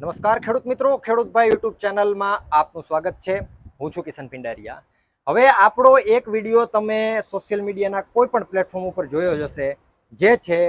નમસ્કાર ખેડૂત મિત્રો ખેડૂતભાઈ યુટ્યુબ ચેનલમાં આપનું સ્વાગત છે. હું છું કિશન પિંડારિયા. હવે આપણો એક વીડિયો તમે સોશિયલ મીડિયાના કોઈ પણ પ્લેટફોર્મ ઉપર જોયો જશે જે છે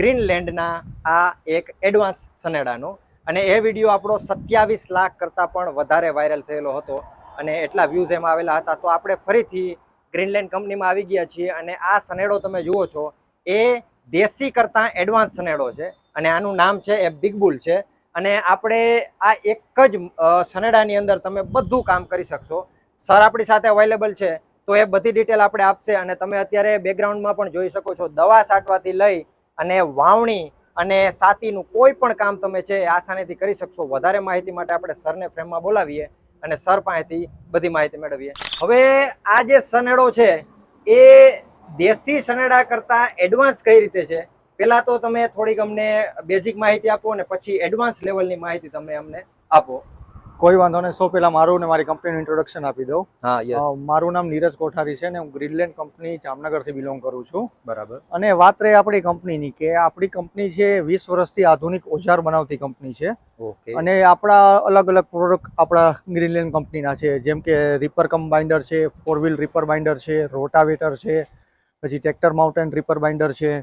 ગ્રીનલેન્ડના આ એક એડવાન્સ સનેડાનો અને એ વીડિયો આપણો સત્યાવીસ લાખ કરતાં પણ વધારે વાયરલ થયેલો હતો અને એટલા વ્યૂઝ એમાં આવેલા હતા. તો આપણે ફરીથી ગ્રીનલેન્ડ કંપનીમાં આવી ગયા છીએ અને આ સનેડો તમે જુઓ છો, એ દેશી કરતાં એડવાન્સ સનેડો છે અને આનું નામ છે, એ બિગ બુલ છે. અને આપણે આ એક જ સનેડાની અંદર તમે બધું કામ કરી શકશો. સર આપણી સાથે અવેલેબલ છે, તો એ બધી ડિટેલ આપણે આપશે અને તમે અત્યારે બેકગ્રાઉન્ડમાં પણ જોઈ શકો છો. દવા છાંટવાથી લઈ અને વાવણી અને સાતીનું કોઈ પણ કામ તમે છે આસાનીથી કરી શકશો. વધારે માહિતી માટે આપણે સરને ફ્રેમમાં બોલાવીએ અને સર પાસેથી બધી માહિતી મેળવીએ. હવે આ જે સનેડો છે, એ દેશી સનેડા કરતાં એડવાન્સ કઈ રીતે છે? પહેલા તો તમે થોડીક અમને બેઝિક માહિતી આપો અને પછી એડવાન્સ લેવલની માહિતી તમે અમને આપો. કોઈ વાંધો નહીં. સૌ પહેલા મારું ને મારી કંપનીનું ઇન્ટ્રોડક્શન આપી દઉં. હા યસ મારું નામ નીરજ કોઠારી છે ને હું ગ્રીનલેન્ડ કંપની જામનગરથી બિલોંગ કરું છું. બરાબર. અને વાત રહી આપણી કંપનીની કે આપણી કંપની છે વીસ વર્ષથી આધુનિક ઓજાર બનાવતી કંપની છે. ઓકે. અને આપણા અલગ અલગ પ્રોડક્ટ આપણા ગ્રીનલેન્ડ કંપનીના છે. જેમ કે રિપર કમ બાઇન્ડર છે ફોર વ્હીલ રિપર બાઇન્ડર છે રોટાવેટર છે પછી ટ્રેક્ટર માઉન્ટેન રિપર બાઇન્ડર છે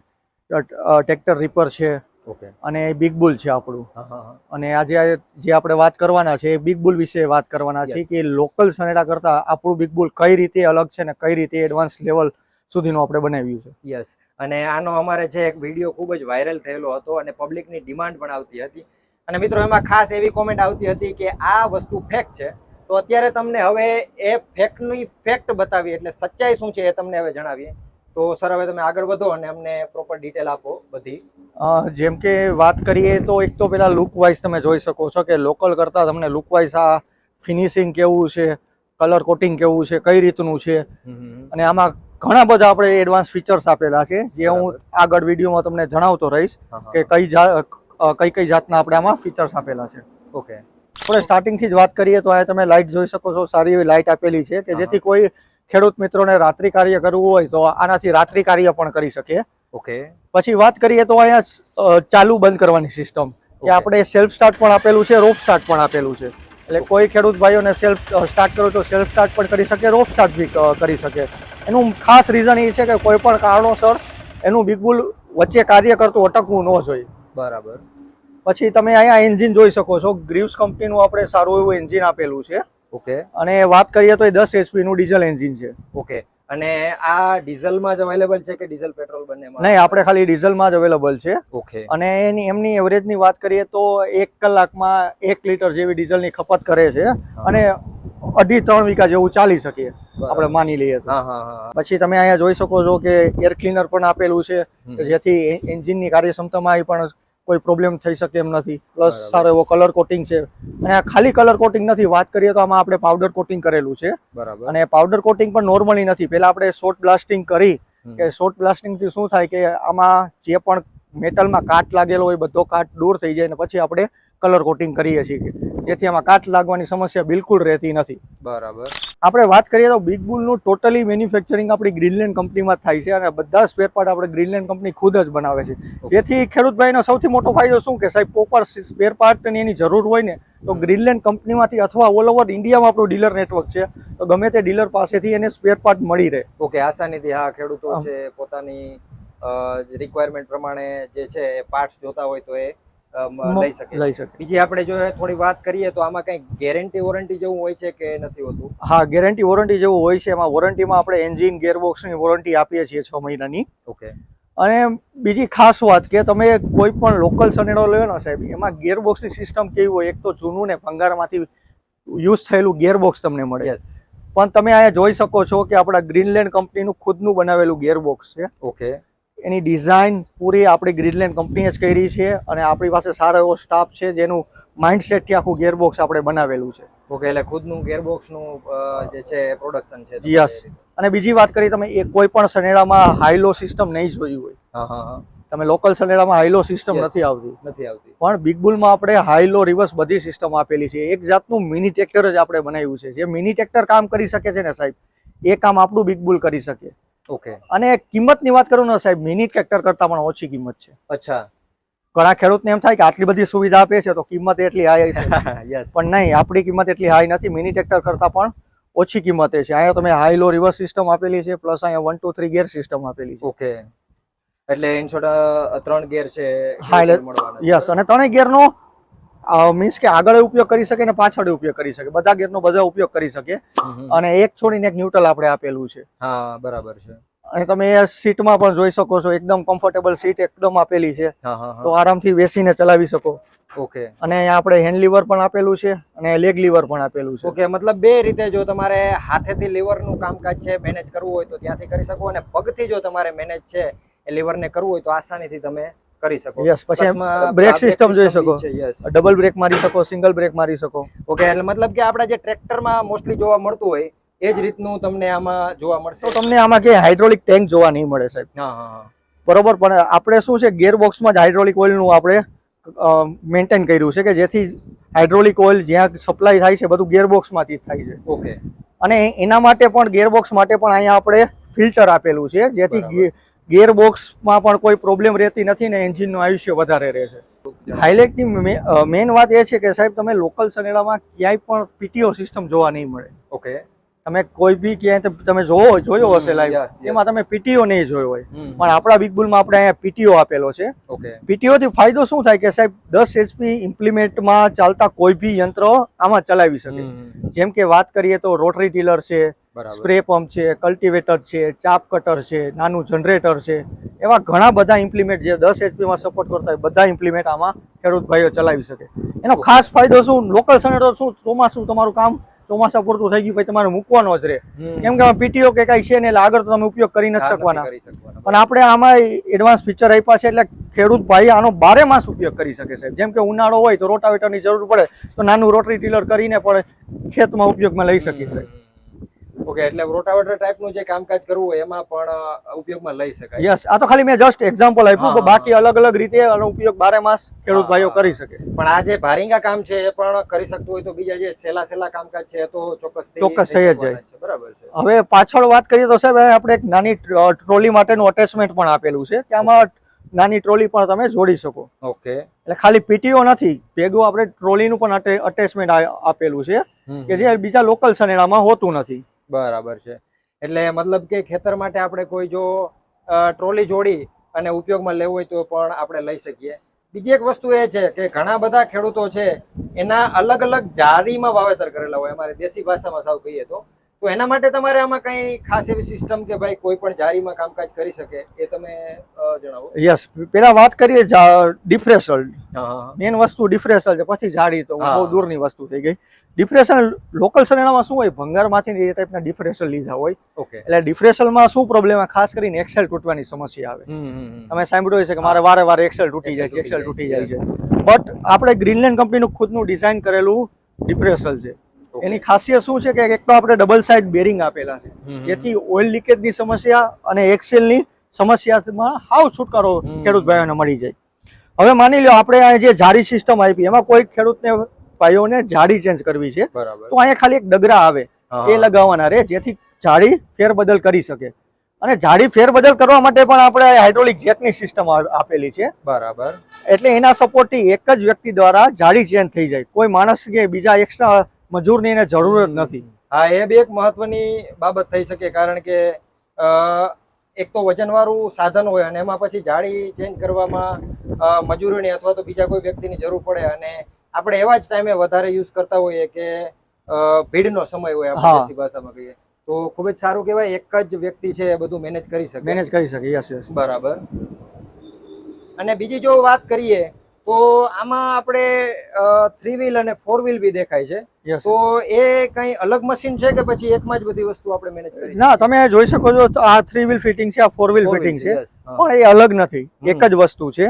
ટ્રેક્ટર રીપર છે. ઓકે. અને બિગ બુલ છે આપણું. અને આજે જે આપણે વાત કરવાના છે એ બિગ બુલ વિશે વાત કરવાના છે કે લોકલ સનેડા કરતા આપણું બિગ બુલ કઈ રીતે અલગ છે ને કઈ રીતે એડવાન્સ લેવલ સુધીનું આપણે બનાવ્યું છે. યસ અને આનો અમારે છે એક વીડિયો ખૂબ જ વાયરલ થયેલો હતો અને પબ્લિકની ડિમાન્ડ પણ આવતી હતી. અને મિત્રો એમાં ખાસ એવી કોમેન્ટ આવતી હતી કે આ વસ્તુ ફેક છે. તો અત્યારે તમને હવે એ ફેકની ફેક્ટ બતાવીએ એટલે સચ્ચાઈ શું છે એ તમને હવે જણાવીએ. તો સર હવે તમે આગળ વધો અને અમને પ્રોપર ડિટેલ આપો બધી. જેમ કે વાત કરીએ તો એક તો પેલા લુક વાઇઝ તમે જોઈ શકો છો કે લોકલ કરતા તમને લુક વાઇઝ આ ફિનિશિંગ કેવું છે કલર કોટિંગ કેવું છે કઈ રીતનું છે. અને આમાં ઘણા બધા આપણે એડવાન્સ ફીચર્સ આપેલા છે જે હું આગળ વિડીયોમાં તમને જણાવતો રહીશ કે કઈ કઈ કઈ જાતના આપણે આમાં ફીચર્સ આપેલા છે. ઓકે. આપણે સ્ટાર્ટિંગથી જ વાત કરીએ તો આ તમે લાઇટ જોઈ શકો છો સારી એવી લાઇટ આપેલી છે કે જેથી કોઈ ખેડૂત મિત્રોને રાત્રિ કાર્ય કરવું હોય તો આનાથી રાત્રિ કાર્ય પણ કરી શકે ઓકે. પછી વાત કરીએ તો અહીંયા ચાલુ બંધ કરવાની સિસ્ટમ કે આપણે સેલ્ફ સ્ટાર્ટ પણ આપેલું છે રોપ સ્ટાર્ટ પણ આપેલું છે. એટલે કોઈ ખેડૂત ભાઈઓને સેલ્ફ સ્ટાર્ટ કરવું તો સેલ્ફ સ્ટાર્ટ પણ કરી શકે રોપ સ્ટાર્ટ બી કરી શકે. એનું ખાસ રીઝન એ છે કે કોઈ પણ કારણોસર એનું બિલકુલ વચ્ચે કાર્ય કરતું અટકવું ન જોઈએ. બરાબર. પછી તમે અહીંયા એન્જિન જોઈ શકો છો ગ્રીવ્સ કંપનીનું આપણે સારું એવું એન્જિન આપેલું છે. ઓકે. અને વાત કરીએ તો એ દસ એચપીનું ડીઝલ એન્જિન છે. ઓકે. અને આ ડીઝલમાં જ અવેલેબલ છે કે ડીઝલ પેટ્રોલ બંનેમાં? નહીં આપણે ખાલી ડીઝલમાં જ અવેલેબલ છે. ઓકે. અને એની એમની એવરેજની વાત કરીએ તો એક કલાકમાં એક લીટર જેવી ડીઝલની ખપત કરે છે. અને અઢી ત્રણ વીઘા જેવું ચાલી શકે આપણે માની લઈએ પછી તમે અહીંયા જોઈ શકો છો કે એર ક્લીનર પણ આપેલું છે. જેથી એન્જિનની કાર્યક્ષમતામાં પણ કોઈ પ્રોબ્લેમ થઈ શકે એમ નથી. પ્લસ સારો એવો કલર કોટિંગ છે. અને આ ખાલી કલર કોટિંગ નથી વાત કરીએ તો આમાં આપણે પાવડર કોટિંગ કરેલું છે. બરાબર. અને પાવડર કોટિંગ પણ નોર્મલી નથી. પહેલા આપણે શોર્ટ બ્લાસ્ટિંગ કરી કે શોર્ટ બ્લાસ્ટિંગથી શું થાય કે આમાં જે પણ મેટલમાં કાટ લાગેલો હોય બધો કાટ દૂર થઈ જાય ને પછી આપણે કલર કોટિંગ કરીએ છીએ. જેથી આમાં કાટ લાગવાની સમસ્યા બિલકુલ રહેતી નથી. બરાબર. આપણે વાત કરીએ તો બિગ બુલનું ટોટલી મેન્યુફેક્ચરિંગ આપણી ગ્રીનલેન્ડ કંપનીમાં થાય છે અને બધા સ્પેર પાર્ટ આપણે ગ્રીનલેન્ડ કંપની ખુદ જ બનાવે છે. જેથી ખેડૂતભાઈનો સૌથી મોટો ફાયદો શું કે સાહેબ પ્રોપર સ્પેર પાર્ટની એની જરૂર હોય ને તો ગ્રીનલેન્ડ કંપનીમાંથી અથવા ઓલ ઓવર ઇન્ડિયામાં આપણું ડીલર નેટવર્ક છે તો ગમે તે ડીલર પાસેથી એને સ્પેર પાર્ટ મળી રહે. ઓકે આસાનીથી હા ખેડૂતો છે પોતાની રિક્વાયરમેન્ટ પ્રમાણે જે છે એ પાર્ટ્સ જોતા હોય તો એ લઈ શકે. લઈ શકે. બીજી આપણે જો થોડી વાત કરીએ તો આમાં કઈ ગેરંટી વોરંટી જેવું હોય છે કે નથી હોતું? હા ગેરંટી વોરંટી જેવું હોય છે. એમાં વોરંટીમાં આપણે એન્જિન ગેરબોક્સની વોરંટી આપીએ છીએ છ મહિનાની. ઓકે. અને બીજી ખાસ વાત કે તમે કોઈ પણ લોકલ સનેડો લ્યો ને સાહેબ એમાં ગેરબોક્સની સિસ્ટમ કેવી હોય? એક તો જૂનું ને ભંગારમાંથી યુઝ થયેલું ગેરબોક્સ તમને મળે. યસ પણ તમે અહીંયા જોઈ શકો છો કે આપણા ગ્રીનલેન્ડ કંપનીનું ખુદનું બનાવેલું ગેરબોક્સ છે. ઓકે. એની ડિઝાઇન પૂરી આપણી ગ્રીનલેન્ડ કંપનીએ જ કરી છે અને આપણી પાસે સારો એવો સ્ટાફ છે જેનું માઇન્ડસેટથી આખું ગેરબોક્સ આપણે બનાવેલું છે. ઓકે એટલે ખુદનું ગેરબોક્સનું જે છે પ્રોડક્શન છે રીતે. અને બીજી વાત કરી તમે એ કોઈ પણ સનેડામાં હાઈલો સિસ્ટમ નહીં જોયું હોય. તમે લોકલ સનેડામાં હાઈલો સિસ્ટમ નથી આવતી. નથી આવતી. પણ બિગ બુલમાં આપણે હાઈલો રિવર્સ બધી સિસ્ટમ આપેલી છે. એક જાતનું મિની ટ્રેક્ટર જ આપણે બનાવ્યું છે. જે મિની ટ્રેક્ટર કામ કરી શકે છે ને સાહેબ? એ કામ આપણું બિગ બુલ કરી શકે. ઓકે. અને કિંમતની વાત કરું ને સાહેબ મિની ટ્રેક્ટર કરતા પણ ઓછી કિંમત છે. અચ્છા. ઘણા ખેડૂતને એમ થાય કે આટલી બધી સુવિધા આપે છે તો કિંમત એટલી હાઈ છે. યસ પણ નહીં આપણી કિંમત એટલી હાઈ નથી મિની ટ્રેક્ટર કરતા પણ ઓછી કિંમતે છે. અહીંયા તમે હાઈ લો રિવર્સ સિસ્ટમ આપેલી છે પ્લસ અહીંયા one two three gear system આપેલી છે. ઓકે. એટલે ઇન શોર્ટ ત્રણ ગેર છે હા. યસ અને ત્રણેય ગિયરનો મીન્સ કે આગળ ઉપયોગ કરી શકે ને પાછળ ઉપયોગ કરી શકે. બધા ગેરનો બધા ઉપયોગ કરી શકે. અને એક છોડીને એક ન્યુટ્રલ આપણે આપેલું છે. હા બરાબર છે. અને તમે સીટમાં પણ જોઈ શકો છો એકદમ કમ્ફર્ટેબલ સીટ એકદમ આપેલી છે. તો આરામથી બેસીને ચલાવી શકો. ઓકે. અને અહીંયા આપણે હેન્ડ લીવર પણ આપેલું છે અને લેગ લીવર પણ આપેલું છે. ઓકે મતલબ બે રીતે જો તમારે હાથેથી લીવરનું કામકાજ છે મેનેજ કરવું હોય તો ત્યાંથી કરી શકો અને પગથી જો તમારે મેનેજ છે એ લીવરને કરવું હોય તો આસાનીથી તમે કરી શકો. યસ પછી બ્રેક સિસ્ટમ જોઈ શકો. યસ ડબલ બ્રેક મારી શકો સિંગલ બ્રેક મારી શકો. ઓકે એટલે મતલબ કે આપણે જે ટ્રેક્ટરમાં મોસ્ટલી જોવા મળતું હોય એ જ રીતનું તમને આમાં જોવા મળશે. તો તમને આમાં કે હાઇડ્રોલિક ટેન્ક જોવા નહીં મળે સાહેબ. હા હા બરોબર પણ આપણે શું છે ગેરબોક્સમાં જ હાઇડ્રોલિક ઓઇલનું આપણે મેન્ટેન કર્યું છે કે જેથી હાઇડ્રોલિક ઓઇલ જ્યાં સપ્લાય થાય છે બધું ગેરબોક્સમાંથી જ થાય છે. ઓકે અને એના માટે પણ ગેરબોક્સ માટે પણ અહીંયા આપણે ફિલ્ટર આપેલું છે જેથી બરાબર. ગિયર બોક્સમાં પણ કોઈ પ્રોબ્લેમ રહેતી નથી ને એન્જિનનું આયુષ્ય વધારે રહે છે. હાઇલાઇટની મેઇન વાત એ છે કે સાહેબ તમે લોકલ સનેડામાં ક્યાંય પણ પીટીઓ સિસ્ટમ જોવા નહીં મળે. ઓકે. તમે કોઈ બી ક્યાંય તમે જોવો જોયો હશે લાઈવ. એમાં તમે પીટીઓ નહીં જોયો હોય. પણ આપણા બિગ બુલમાં આપણે અહીંયા પીટીઓ આપેલો છે. ઓકે. પીટીઓ થી ફાયદો શું થાય કે સાહેબ દસ એચપી ઇમ્પ્લિમેન્ટમાં ચાલતા કોઈ બી યંત્ર આમાં ચલાવી શકે. જેમ કે વાત કરીએ તો રોટરી ટીલર છે સ્પ્રે પંપ છે કલ્ટિવેટર છે ચાપ કટર છે નાનું જનરેટર છે એવા ઘણા બધા ઇમ્પ્લિમેન્ટ જે દસ એચપીમાં સપોર્ટ કરતા હોય બધા ઇમ્પ્લિમેન્ટ આમાં ખેડૂત ભાઈઓ ચલાવી શકે. એનો ખાસ ફાયદો શું? લોકલ સનેટર શું? ચોમાસું તમારું કામ ચોમાસા પૂરતું થઈ ગયું ભાઈ તમારે મૂકવાનો જ રહે. કેમ કે પીટીઓ કે કઈ છે ને એટલે આગળ તો તમે ઉપયોગ કરી નથી શકવાના. પણ આપણે આમાં એડવાન્સ ફીચર આપ્યા છે એટલે ખેડૂત ભાઈ આનો બારે માસ ઉપયોગ કરી શકે છે. જેમ કે ઉનાળો હોય તો રોટાવેટરની જરૂર પડે તો નાનું રોટરી ટીલર કરીને પણ ખેતમાં ઉપયોગમાં લઈ શકીએ છે ઓકે એટલે રોટાવેટર ટાઈપનું જે કામકાજ કરવું હોય એમાં પણ ઉપયોગમાં લઈ શકાય. યસ આ તો ખાલી મેં જસ્ટ એક્ઝામ્પલ આપ્યું કે બાકી અલગ અલગ રીતે આનો ઉપયોગ બારે માસ ખેડૂત ભાઈઓ કરી શકે. પણ આ જે ભારિંગા કામ છે એ પણ કરી શકતું હોય તો બીજા જે સેલા સેલા કામકાજ છે તો ચોક્કસ ચોક્કસ થઈ જ જાય. બરાબર છે. હવે પાછળ વાત કરીએ તો સાહેબ આપણે એક નાની ટ્રોલી માટેનું અટેચમેન્ટ પણ આપેલું છે. ત્યાંમાં નાની ટ્રોલી પણ તમે જોડી શકો. ઓકે. એટલે ખાલી પીટીઓ નથી ભેગું આપણે ટ્રોલીનું પણ અટેચમેન્ટ આપેલું છે કે જે બીજા લોકલ સનેડામાં હોતું નથી. બરાબર છે. એટલે મતલબ કે ખેતર માટે આપણે કોઈ જો ટ્રોલી જોડી અને ઉપયોગમાં લેવું હોય તો પણ આપણે લઈ શકીએ. બીજી એક વસ્તુ એ છે કે ઘણા બધા ખેડૂતો છે એના અલગ અલગ જારીમાં વાવેતર કરેલા હોય. અમારે દેશી ભાષામાં સાવ કહીએ તો તો એના માટે તમારે આમાં કઈ ખાસ એવી સિસ્ટમ કે ભાઈ કોઈ પણ જારીમાં કામકાજ કરી શકે એ તમે જણાવો. યસ પેલા વાત કરીએ ડિફ્રેશલ મેન વસ્તુ ડિફ્રેશલ છે. પછી જાડી તો. બહુ દૂરની વસ્તુ થઈ ગઈ. ડિફ્રેશન લોકલ સરેણામાં શું હોય? ભંગારમાંથી એ ટાઈપના ડિફ્રેશલ લીધા હોય. ઓકે. એટલે ડિફ્રેશલમાં શું પ્રોબ્લેમ ખાસ કરીને એક્સેલ તૂટવાની સમસ્યા આવે. તમે સાંભળ્યું છે કે મારે વારે વારે એક્સેલ તૂટી જાય છે એક્સેલ તૂટી જાય છે. બટ આપણે ગ્રીનલેન્ડ કંપનીનું ખુદનું ડિઝાઇન કરેલું ડિફ્રેશલ છે. એની ખાસિયત શું છે કે એક તો આપણે ડબલ સાઇડ બેરિંગ આપેલા છે. જેથી ઓઇલ લીકેજની સમસ્યા અને એક્સેલની સમસ્યામાં હાવ છુટકારો ખેડૂત ભાઈઓને મળી જાય. હવે માની લો આપણે આ જે જાળી સિસ્ટમ આપી એમાં કોઈ ખેડૂતને ભાઈઓને જાડી ચેન્જ કરવી છે તો અહીંયા ખાલી એક ડગરા આવે. એ લગાવવાના રહે જેથી જાડી ફેરબદલ કરી શકે. અને જાડી ફેરબદલ કરવા માટે પણ આપણે હાઇડ્રોલિક જેટની સિસ્ટમ આપેલી છે. બરાબર. એટલે એના સપોર્ટથી એક જ વ્યક્તિ દ્વારા જાડી ચેન્જ થઈ જાય. કોઈ માણસ કે બીજા એક્સ્ટ્રા મજૂરની એને જરૂર જ નથી. હા એ બી એક મહત્વની બાબત થઈ શકે કારણ કે એક તો વજનવાળું સાધન હોય અને એમાં પછી જાળી ચેન્જ કરવામાં મજૂરીની મજૂરોની અથવા તો બીજા કોઈ વ્યક્તિની જરૂર પડે અને આપણે એવા જ ટાઈમે વધારે યુઝ કરતા હોઈએ કે ભીડનો સમય હોય આપણે દેશી ભાષામાં કહીએ. તો ખૂબ જ સારું કહેવાય એક જ વ્યક્તિ છે એ બધું મેનેજ કરી શકે. મેનેજ કરી શકે યસ યસ બરાબર. અને બીજી જો વાત કરીએ તો આમાં આપણે થ્રી વ્હીલ અને ફોર વ્હીલ બી દેખાય છે. તો એ કઈ અલગ મશીન છે કે પછી એકમાં જ બધી વસ્તુ આપણે મેનેજ કરી ના તમે જોઈ શકો છો આ થ્રી વ્હીલ ફિટિંગ છે આ ફોર વ્હીલ ફિટિંગ છે પણ એ અલગ નથી એક જ વસ્તુ છે.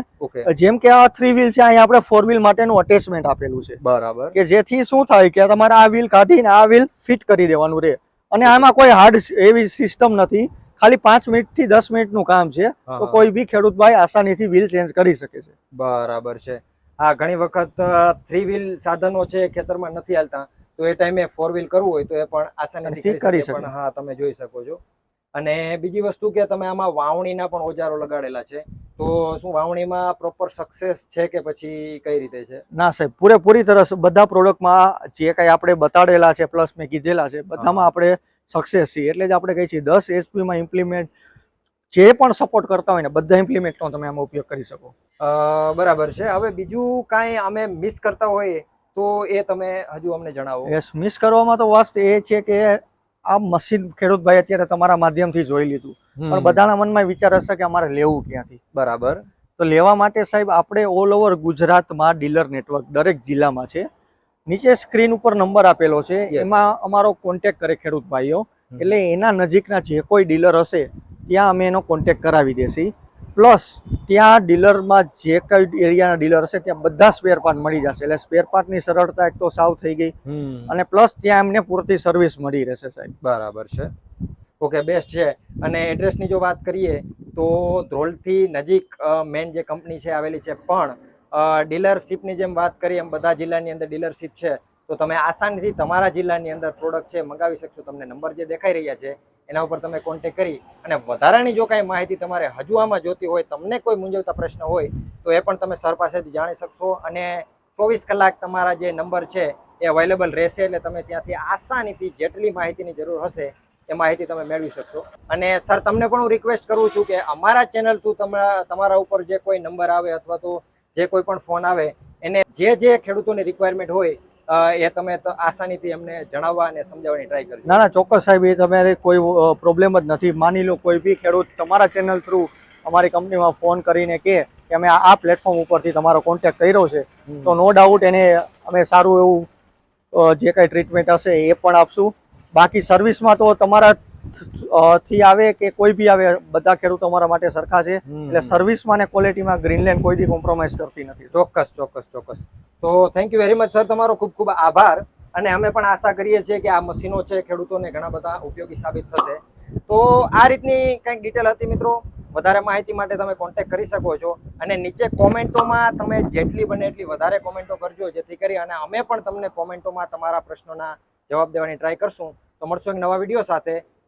જેમ કે આ થ્રી વ્હીલ છે અહીંયા આપણે ફોર વ્હીલ માટેનું અટેચમેન્ટ આપેલું છે. બરાબર. કે જેથી શું થાય કે તમારે આ વ્હીલ કાઢીને આ વ્હીલ ફિટ કરી દેવાનું રહે. અને આમાં કોઈ હાર્ડ એવી સિસ્ટમ નથી ખાલી પાંચ મિનિટથી દસ મિનિટનું કામ છે. તો કોઈ બી ખેડૂત ભાઈ આસાનીથી વ્હીલ ચેન્જ કરી શકે છે. બરાબર છે. હા ઘણી વખત થ્રી વ્હીલ સાધનો છે ખેતરમાં નથી હાલતા. તો એ ટાઈમે ફોર વ્હીલ કરવું હોય તો એ પણ આસાનીથી કરી શકે. હા તમે જોઈ શકો છો. અને બીજી વસ્તુ કે તમે આમાં વાવણીના પણ ઓજારો લગાડેલા છે. તો શું વાવણીમાં પ્રોપર સક્સેસ છે કે પછી કઈ રીતે છે? ના સાહેબ પૂરેપૂરી તરફ બધા પ્રોડક્ટમાં જે કાંઈ આપણે બતાડેલા છે પ્લસ મેં કીધેલા છે બધામાં આપણે સક્સેસ છીએ એટલે જ આપણે કહીએ છીએ દસ એચપીમાં ઇમ્પ્લિમેન્ટ જે પણ સપોર્ટ કરતા હોય ને બધા ઇમ્પ્લિમેન્ટનો તમે આમાં ઉપયોગ કરી શકો. બરાબર છે. હવે બીજું કાંઈ અમે મિસ કરતા હોઈએ તો એ તમે હજુ અમને જણાવો. યસ મિસ કરવામાં તો વાસ્ત એ છે કે આ મશીન ખેડૂતભાઈ અત્યારે તમારા માધ્યમથી જોઈ લીધું. પણ બધાના મનમાં વિચાર હશે કે અમારે લેવું ક્યાંથી? બરાબર. તો લેવા માટે સાહેબ આપણે ઓલ ઓવર ગુજરાતમાં ડીલર નેટવર્ક દરેક જિલ્લામાં છે. નીચે સ્ક્રીન ઉપર નંબર આપેલો છે. એમાં અમારો કોન્ટેક કરે ખેડૂત ભાઈઓ. એટલે એના નજીકના જે કોઈ ડીલર હશે ત્યાં અમે એનો કોન્ટેક કરાવી દેશી. પ્લસ ત્યાં ડીલરમાં જે કઈ એરિયાના ડીલર હશે ત્યાં બધા સ્પેર પાર્ટ મળી જશે. એટલે સ્પેર પાર્ટની સરળતા એક તો સાવ થઈ ગઈ. અને પ્લસ ત્યાં એમને પૂરતી સર્વિસ મળી રહેશે સાહેબ. બરાબર છે. ઓકે બેસ્ટ છે. અને એડ્રેસની જો વાત કરીએ તો ધ્રોલથી નજીક મેન જે કંપની છે આવેલી છે પણ ડીલરશીપની જેમ વાત કરીએ એમ બધા જિલ્લાની અંદર ડીલરશીપ છે, તો તમે આસાનીથી તમારા જિલ્લાની અંદર પ્રોડક્ટ છે મંગાવી શકશો. તમને નંબર જે દેખાઈ રહ્યા છે, એના ઉપર તમે કોન્ટેક કરી અને વધારાની જો કાંઈ માહિતી તમારે હજુ આમાં જોતી હોય, તમને કોઈ મૂંઝવતા પ્રશ્ન હોય, તો એ પણ તમે સર પાસેથી જાણી શકશો અને ચોવીસ કલાક તમારા જે નંબર છે એ અવેલેબલ રહેશે એટલે તમે ત્યાંથી આસાનીથી જેટલી માહિતીની જરૂર હશે, એ માહિતી તમે મેળવી શકશો. અને સર, તમને પણ હું રિક્વેસ્ટ કરું છું કે અમારા ચેનલ થ્રુ તમારા તમારા ઉપર જે કોઈ નંબર આવે અથવા તો જે કોઈ પણ ફોન આવે એને જે જે ખેડૂતોની રિક્વાયરમેન્ટ હોય એ તમે આસાનીથી એમને જણાવવા અને સમજાવવાની ટ્રાય કરી ના ના ચોક્કસ સાહેબ એ તમારે કોઈ પ્રોબ્લેમ જ નથી. માની લો કોઈ બી ખેડૂત તમારા ચેનલ થ્રુ અમારી કંપનીમાં ફોન કરીને કે અમે આ પ્લેટફોર્મ ઉપરથી તમારો કોન્ટેક્ટ કર્યો છે તો નો ડાઉટ એને અમે સારું એવું જે કાંઈ ટ્રીટમેન્ટ હશે એ પણ આપશું. બાકી સર્વિસમાં તો તમારા થી આવે કે કોઈ બી આવે બધા ખેડૂતો અમારા માટે સરખા છે. એટલે સર્વિસમાં ને ક્વોલિટીમાં ગ્રીનલેન્ડ કોઈ દી કોમ્પ્રોમાઇઝ કરતી નથી. ચોક્કસ ચોક્કસ ચોક્કસ. તો thank you very much sir તમારો ખૂબ ખૂબ આભાર. અને અમે પણ આશા કરીએ છીએ કે આ મશીનો છે ખેડૂતોને ઘણા બધા ઉપયોગી સાબિત થશે. તો આ રીતની કંઈક ડિટેલ હતી મિત્રો? વધારે માહિતી માટે તમે કોન્ટેક્ટ કરી શકો છો. અને નીચે કોમેન્ટોમાં તમે જેટલી બને એટલી વધારે કોમેન્ટો કરજો જેથી કરી અને અમે પણ તમને કોમેન્ટોમાં તમારા પ્રશ્નોના જવાબ દેવાની ટ્રાય કરશું. તો મળશું એક નવા વીડિયો સાથે.